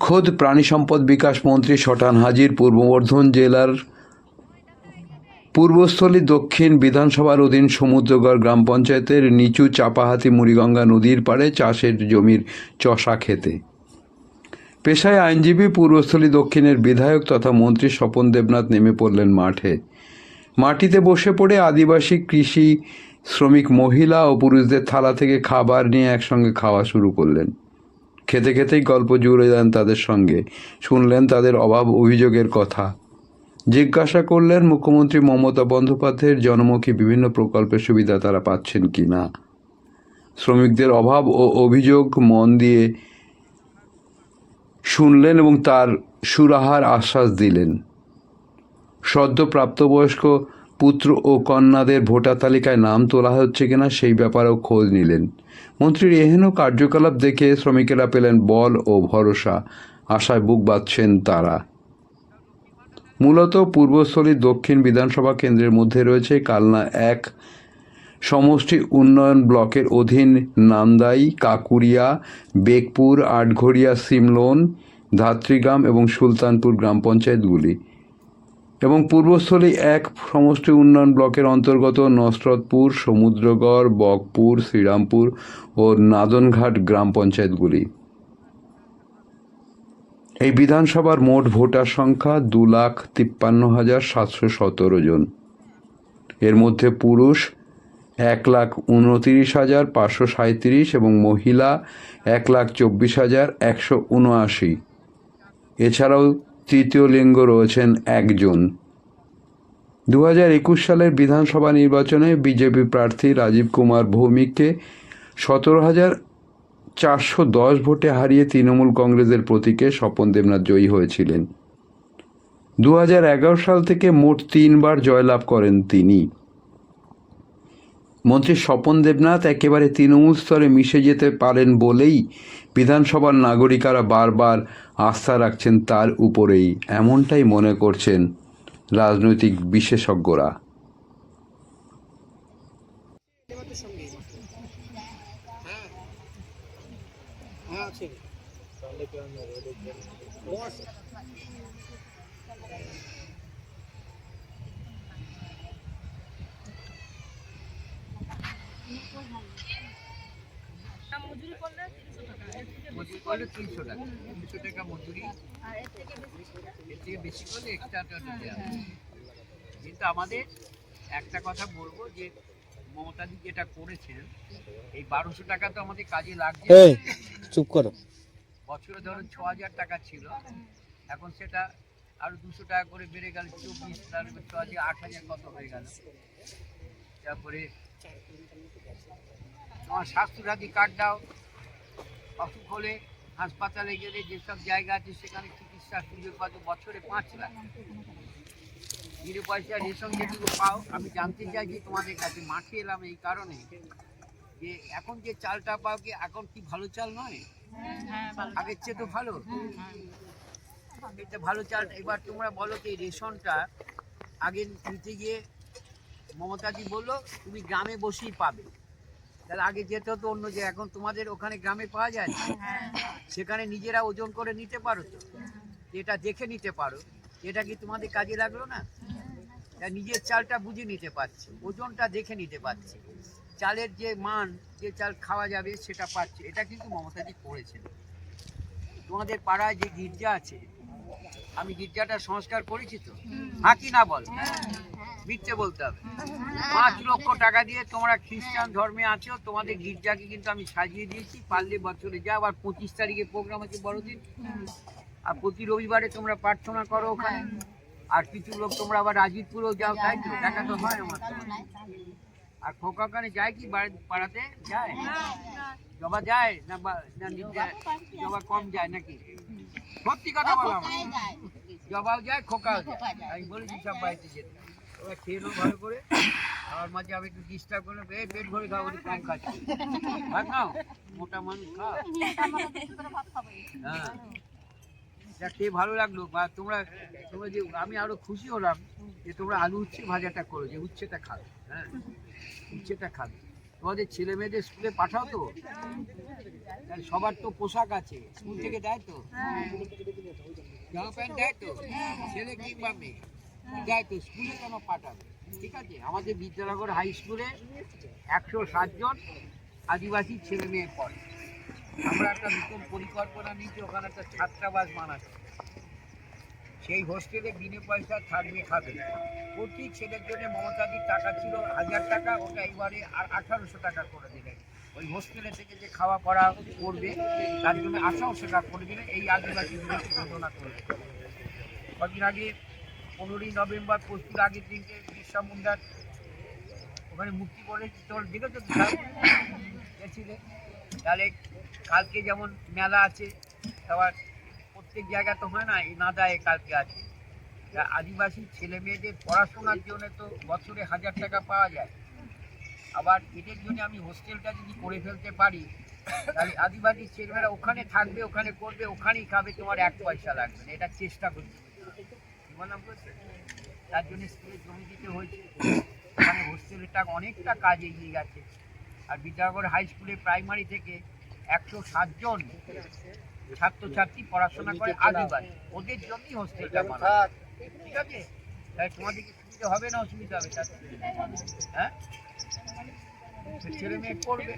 খোদ প্রাণী সম্পদ বিকাশ মন্ত্রী শটান হাজির পূর্ব বর্ধমান জেলার পূর্বস্থলী দক্ষিণ বিধানসভার অধীন সমুদ্রগড় গ্রাম পঞ্চায়েতের নিচু চাপাহাতি মুড়িগঙ্গা নদীর পাড়ে চাষের জমির চষা খেতে। পেশায় আইনজীবী, পূর্বস্থলী দক্ষিণের বিধায়ক তথা মন্ত্রী স্বপন দেবনাথ নেমে পড়লেন মাঠে। মাটিতে বসে পড়ে আদিবাসী কৃষি শ্রমিক মহিলা ও পুরুষদের থালা থেকে খাবার নিয়ে একসঙ্গে খাওয়া শুরু করলেন। খেতে খেতেই গল্প জুড়ে দেন তাদের সঙ্গে। শুনলেন তাদের অভাব অভিযোগের কথা। জিজ্ঞাসা করলেন মুখ্যমন্ত্রী মমতা বন্দ্যোপাধ্যায়ের জনমুখী বিভিন্ন প্রকল্পের সুবিধা তারা পাচ্ছেন কি না শ্রমিকদের অভাব ও অভিযোগ মন দিয়ে শুনলেন এবং তার সুরাহার আশ্বাস দিলেন। সদ্য প্রাপ্তবয়স্ক পুত্র ও কন্যাদের ভোটার তালিকায় নাম তোলা হচ্ছে কিনা সেই ব্যাপারেও খোঁজ নিলেন। মন্ত্রীর এহেন কার্যকলাপ দেখে শ্রমিকেরা পেলেন বল ও ভরসা। আশায় বুক বাঁধছেন তারা। মূলত পূর্বস্থলী দক্ষিণ বিধানসভা কেন্দ্রের মধ্যে রয়েছে কালনা এক সমষ্টি উন্নয়ন ব্লকের অধীন নান্দাই কাকুরিয়া বেগপুর আটঘরিয়া সিমলোন, ধাত্রীগ্রাম এবং সুলতানপুর গ্রাম পঞ্চায়েতগুলি। এবং পূর্বস্থলী এক সমষ্টি উন্নয়ন ব্লকের অন্তর্গত নসরতপুর, সমুদ্রগড়, বকপুর, শ্রীরামপুর ও নাদনঘাট গ্রাম পঞ্চায়েতগুলি। এই বিধানসভার মোট ভোটার সংখ্যা দু লাখ তিপ্পান্ন হাজার সাতশো সতেরো জন। এর মধ্যে পুরুষ এক লাখ উনতিরিশ হাজার পাঁচশো সাঁত্রিশ এবং মহিলা এক লাখ চব্বিশ হাজার একশো উনআশি। এছাড়াও তৃতীয় লিঙ্গ রয়েছেন একজন। দু হাজার একুশ সালের বিধানসভা নির্বাচনে বিজেপি প্রার্থী রাজীব কুমার ভৌমিককে সতেরো হাজার চারশো দশ ভোটে হারিয়ে তৃণমূল কংগ্রেসের প্রতীকে স্বপন দেবনাথ জয়ী হয়েছিলেন। দু হাজার এগারো সাল থেকে মোট তিনবার জয়লাভ করেন তিনি। মন্ত্রী স্বপন দেবনাথ একেবারে তৃণমূল স্তরে মিশে যেতে পারেন বলেই বিধানসভার নাগরিকারা বারবার আস্থা রাখছেন তার উপরেই। এমনটাই মনে করছেন রাজনৈতিক বিশেষজ্ঞরা। হ্যাঁ আছে। মজুরি করলে তিনশো টাকা তিনশো টাকা টাকা মজুরি এর থেকে বেশি করলে এক্সট্রা হবে কিন্তু আমাদের একটা কথা বলব যে যেটা করেছেন এই বারোশো টাকা তো আমাদের কাজে লাগছে চুপ করো। বছরে ধরুন ছ হাজার টাকা ছিল এখন সেটা আরও দুশো টাকা করে বেড়ে গেল চব্বিশ তারপরে ছ হাজার আট হাজার কত হয়ে গেল তারপরে তোমার স্বাস্থ্যসাথী কার্ড দাও। অসুখ হলে হাসপাতালে গেলে যেসব জায়গা আছে সেখানে চিকিৎসা সুযোগ পাচ্ছ বছরে পাঁচ লাখ বিনা পয়সা রেশন যেটুকু পাও আমি জানতে চাই যে তোমাদের কাছে। মাঠে এলাম এই কারণে যে এখন যে চালটা পাও কি এখন কি ভালো চাল নয়? আগের চেয়ে তো ভালো। এটা ভালো চাল এবার তোমরা বলো কি রেশনটা আগে নিতে গিয়ে মমতাদি বলল তুমি গ্রামে বসেই পাবে। তাহলে আগে যেতে হতো অন্য যে এখন তোমাদের ওখানে গ্রামে পাওয়া যায় সেখানে নিজেরা ওজন করে নিতে পারো তো। এটা দেখে নিতে পারো। এটা কি তোমাদের কাজে লাগল না? তা নিজের চালটা বুঝে নিতে পারছে। ওজনটা দেখে নিতে পারছে। চালের যে মান যে চাল খাওয়া যাবে সেটা পাচ্ছে। এটা কিন্তু মমতাদি করেছেন। তোমাদের পাড়ায় যে গির্জা আছে আমি গির্জাটা সংস্কার করেছি তো? হ্যাঁ কি না বল? মিথ্যে বলতে হবে। পাঁচ লক্ষ টাকা দিয়ে তোমরা খ্রিস্টান ধর্মে আছো, তোমাদের গির্জাকে কিন্তু আমি সাজিয়ে দিয়েছি, পারলে বছরে যা আবার পঁচিশ তারিখে প্রোগ্রাম আছে বড়দিন। আর প্রতি রবিবারে তোমরা প্রার্থনা করো ওখানে। আর কিছু লোক তোমরা আবার রাজীবপুরেও যাও, তাই তো? দেখা তো হয় আমার। আর খোকা ওখানে যায় কি? পাড়াতে যায়? জবা যায় না? জবা কম যায় নাকি? সত্যি কথা বলো আমার জবাও যায়, খোকাও যায়। আমি বলেছি সব বাড়িতে যেতে। ওরা খেয়ে নাও ভালো করে। আর মাঝে আমি একটু ডিস্টার্ব করলে এই পেট ভরে খাও ওদের কম খাচ্ছি। ভাত নাও মোটা মানুষ খাও হ্যাঁ। যা খেয়ে ভালো লাগল বা তোমরা তোমরা যে আমি আরও খুশি হলাম যে তোমরা আলু উচ্ছে ভাজাটা করো যে উচ্ছেটা খাবে হ্যাঁ। উচ্ছেটা খাবে। তোমাদের ছেলে মেয়েদের স্কুলে পাঠাও তো। সবার তো পোশাক আছে। স্কুল থেকে দেয় তো? জামা প্যান্ট দেয় তো? ছেলে কিংবা মেয়ে? দেয় তো, স্কুলে কেন পাঠাবে? ঠিক আছে? আমাদের বিদ্যানগর হাই স্কুলে একশো ষাটজন আদিবাসী ছেলে মেয়ে পড়ে। আমরা একটা নতুন পরিকল্পনা নিয়েছি, ওখানে একটা ছাত্রাবাস বানাচ্ছি সেই হোস্টেলে বিনে পয়সা থাকবে খাবে। প্রতি ছেলের জন্য মমতাদির টাকা ছিল হাজার টাকা, ওটা এবারে আর আঠারোশো টাকা করে দিলেন। ওই হোস্টেলে থেকে যে খাওয়া পড়া করবে, তার জন্য আঠারোশো টাকা করে দিলেন, এই আদিবাসী দিবসে ঘোষণা করবে কদিন আগে পনেরোই নভেম্বর পরশুর আগের দিনকে বিরসা মুন্ডার ওখানে মুক্তি করে তোর দেখেছ গেছিলে। তাহলে কালকে যেমন মেলা আছে আবার প্রত্যেক জায়গা তো হয় না, এই নাদায় কালকে আছে। আদিবাসী ছেলে মেয়েদের পড়াশোনার জন্য তো বছরে হাজার টাকা পাওয়া যায়। আবার এদের জন্য আমি হোস্টেলটা যদি করে ফেলতে পারি, তাহলে আদিবাসী ছেলেমেয়েরা ওখানে থাকবে, ওখানে করবে, ওখানেই খাবে, তোমার এক পয়সা লাগবে না, এটা চেষ্টা করছি। তার জন্য স্কুলে জমি দিতে হয়েছে। ওখানে হোস্টেলটা অনেকটা কাজ এগিয়ে গেছে। আর বিদ্যানগর হাই স্কুলে প্রাইমারি থেকে একশো সাতজন ছাত্রছাত্রী পড়াশোনা করে আদিবাসী। ওদের জন্যই হোস্টেলটা বানানো। ঠিক আছে? তাই তোমাদের কি সুবিধা হবে না অসুবিধা হবে? তাতে? হ্যাঁ? ছেলে মেয়ে পড়বে